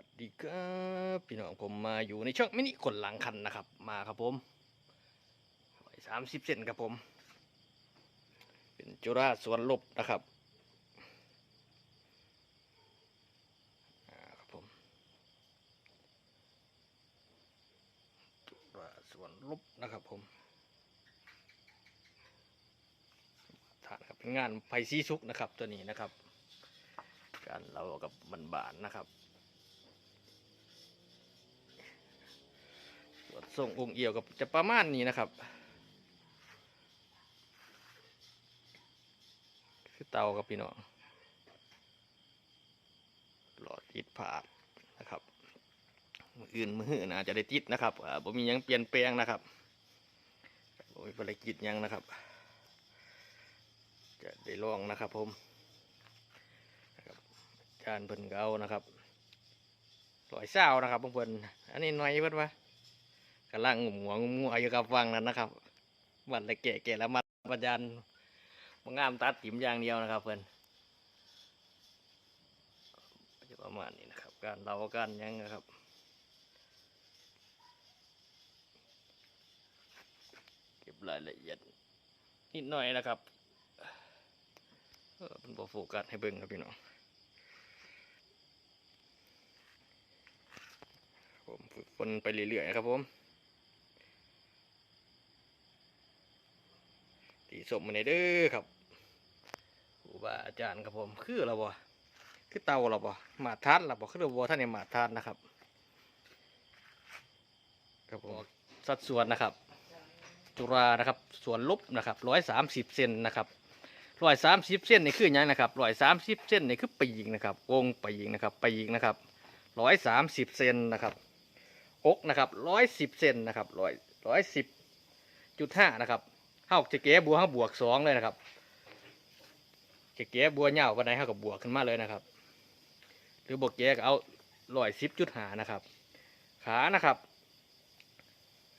วัสดีครับพี่น้องผมมาอยู่ในช่องมินิคนหลังคันนะครับ มาครับผมสามสิบเซนครับผม เป็นจุฬาสวนลบนะครับครับผมจุฬาสวนลบนะครับผมฐานครับเป็นงานไผ่ซีซุกนะครับตัวนี้นะครับ การเรากับบันบานๆนะครับ ส่งองค์เอี่ยวกับจะประมาณนี้นะครับ คือเตากับพี่น้องหลอดติดผาดนะครับอื่นมือนอาจะได้ติดนะครับผมมียังเปลี่ยนแปลงนะครับผมมีภารกิจยังนะครับ จะได้ลองนะครับผมนะครับจานเพิ่นก็เอานะครับลอยเศร้านะครับเพิ่นอันนี้หน่อยเพิ่นว่า กำลังงุ่มหัวงุ่มงัวอยู่กับฟังนั้นนะครับวันละแก่แก่แล้วมาบรรยานมางามตัดติ่มอย่างเดียวนะครับเพื่อนจะประมาณนี้นะครับ การเราการหยังนะครับเก็บรายละเอียดนิดหน่อยนะครับเป็นโฟกัสให้เบิ่งครับพี่น้องผมฝึกฝนไปเรื่อยๆนะครับผม ตีสมมาในเด้อครับครูบาอาจารย์ครับผม คือเราบ่คือเตาเราบ่มาทานเราบ่คือเราบ่ท่านในมาทานนะครับ ครับผมสัดส่วนนะครับ จุฬานะครับ ส่วนลบนะครับร้อยสามสิบเซนนะครับร้อยสามสิบเซนนี่คือยังนะครับร้อยสามสิบเซนนี่คือปีกนะครับ วงปีกนะครับปีกนะครับร้อยสามสิบเซนนะครับอกนะครับร้อยสิบเซนนะครับร้อยร้อยสิบจุดห้านะครับ เฮาจะเก๋บัวเฮาบวกสองเลยนะครับจะเก๋บัวเหย่าวันไหนเฮากับบวกขึ้นมาเลยนะครับ หรือบวกเก๋ก็เอาร้อยสิบจุดหานะครับ ขานะครับ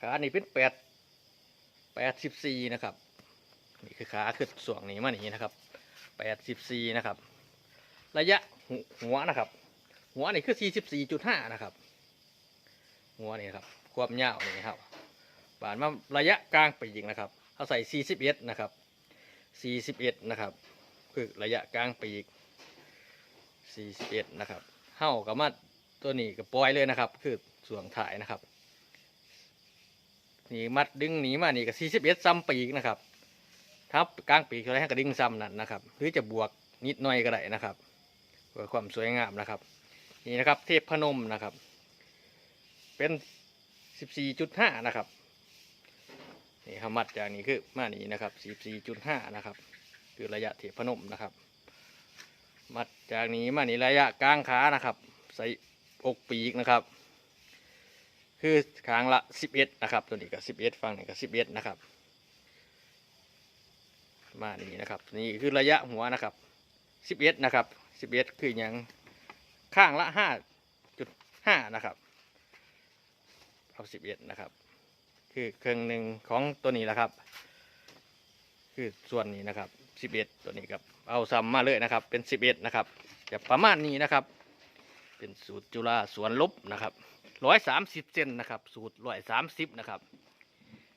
ขานี่เป็นแปดแปดสิบสี่นะครับนี่คือขาคือส่วงนี้มานี่นะครับแปดสิบสี่นะครับ ระยะหัวนะครับ หัวนี่คือสี่สิบสี่จุดห้านะครับหัวนี่ครับความยาวนี่ครับบานมาระยะกลางไปยิงนะครับ เขาใส่ 41 นะครับ 41 นะครับ คือระยะกลางปีก 41 นะครับเฮ้ากับมาตัวนี้กับปล่อยเลยนะครับ คือส่วงถ่ายนะครับ นี่มัดดึงหนีมานี่กับ 41 ซ้ำปีกนะครับทับกลางปีกอะไรให้กับดึงซ้ำนั่นนะครับ หรือจะบวกนิดหน่อยก็ได้นะครับเพื่อความสวยงามนะครับ นี่นะครับ เทพพนมนะครับ เป็น 14.5 นะครับ นี่ครับมัดจากนี้คือมานี้นะครับ44.5นะครับ คือระยะเทพนมนะครับ มัดจากนี้มานี้ระยะกลางขานะครับ ใส่อกปีกนะครับ คือคางละ 11นะครับ ตัวนี้ก็11ฝั่งนี้ก็11นะครับ มานี้นะครับ นี่คือระยะหัวนะครับ11นะครับ11คืออย่างข้างละ5.5นะครับเอา11นะครับ คือเครื่องหนึ่งของตัวนี้แหละครับ คือส่วนนี้นะครับสิบเอ็ดตัวนี้ครับเอาซ้ำมาเลยนะครับ เป็นสิบเอ็ดนะครับจะประมาณนี้นะครับ เป็นสูตรจุฬาสวนลบนะครับร้อยสามสิบเซนนะครับ สูตรร้อยสามสิบนะครับ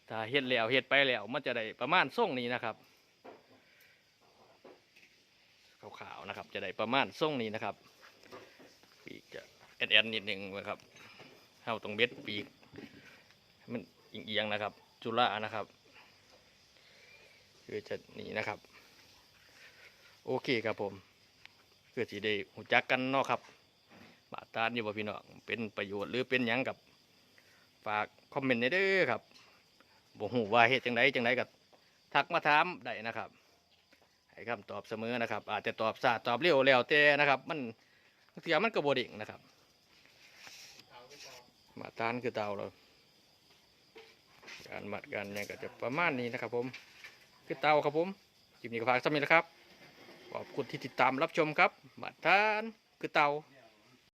ถ้าเฮ็ดแล้วเฮ็ดไปแล้วมันจะได้ประมาณส่งนี้นะครับขาวๆนะครับ จะได้ประมาณส่งนี้นะครับปีกจะแอนแอนนิดหนึ่งนะครับเข้าตรงเบ็ดปีกมัน เอียงๆนะครับ จุฬานะครับคือจะหนีนะครับ โอเคครับผมเพื่อที่ได้หูจักกันเนาะครับ บาทานอยู่บ่พี่น้องเป็นประโยชน์หรือเป็นยังกับฝากคอมเมนต์ในเด้อครับบ่ฮู้ว่าเฮ็ดจังไดจังไดก็ทักมาถามได้นะครับให้คำตอบเสมอนะครับ อาจจะตอบซาตอบเร็วแล้วแต่นะครับ มันบางทีมันก็บ่เด้งนะครับ มาทานคือเตาเรา การหมัดกันเนี่ยก็จะประมาณนี้นะครับผมคือเตาครับผมจิมนี้ก็ฝากสำหรับนี้นะครับขอบคุณที่ติดตามรับชมครับหมัดทานคือเตา